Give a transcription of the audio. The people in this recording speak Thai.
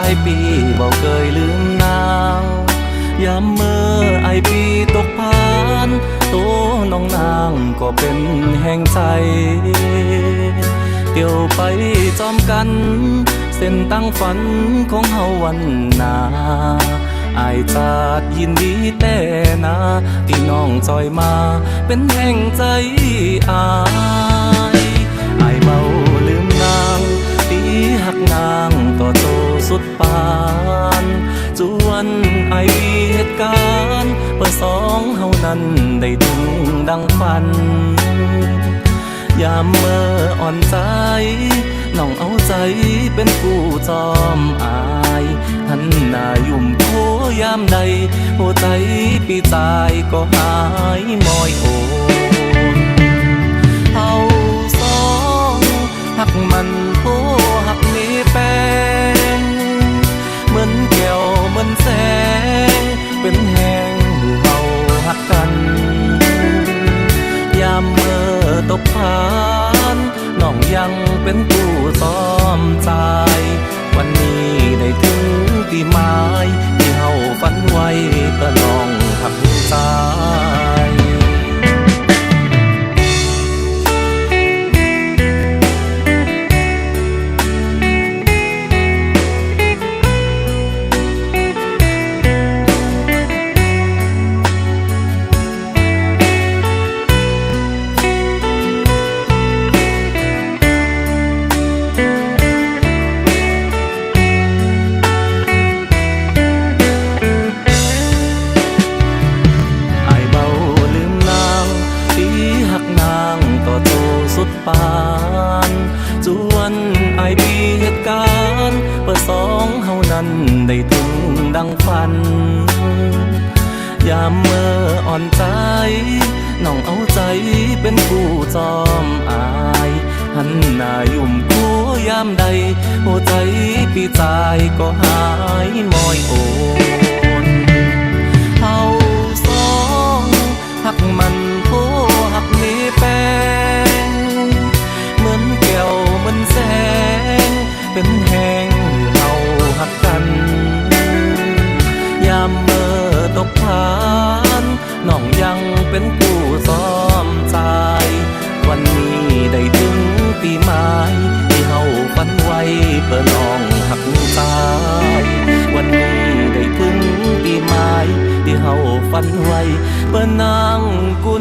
ใจปีบ่เคยลืมนางยามเมื่อไอปีตกพานโตน้องนางก็เป็นแห่งใจเกี่ยวไปจอมกัน เส้นตั้งฝันของเฮาวันนาอายจาดยินดีแต่นาที่น้องจอยมาเป็นแห่งใจอาย สุดปาน จวนไอเหตุการณ์เพื่อสองเฮานั้นได้ถึงดังฝัน ยามเมื่ออ่อนใจน้องเอาใจเป็นผู้จอมอายหันหน้ายุ่มโคยามใดหัวใจปีตายก็หายมอย ยังเป็นผู้ซ้อมใจ นั้นได้ถึงดังฝัน ยามเมื่ออ่อนใจ น้องเอาใจเป็นผู้จอมอาย หันหน้ายุ่มคูยามใด หัวใจปีตายก็หายมอยโอนเฮาสองหักมัน กผ่านน้องยังเป็นผู้ซ้อมใจวันนี้ได้ถึงปีหมายที่เฮาฝันไว้เพื่อน้องหักใจวันนี้ได้ถึงปีหมายที่เฮาฝันไว้เพื่อนางกุ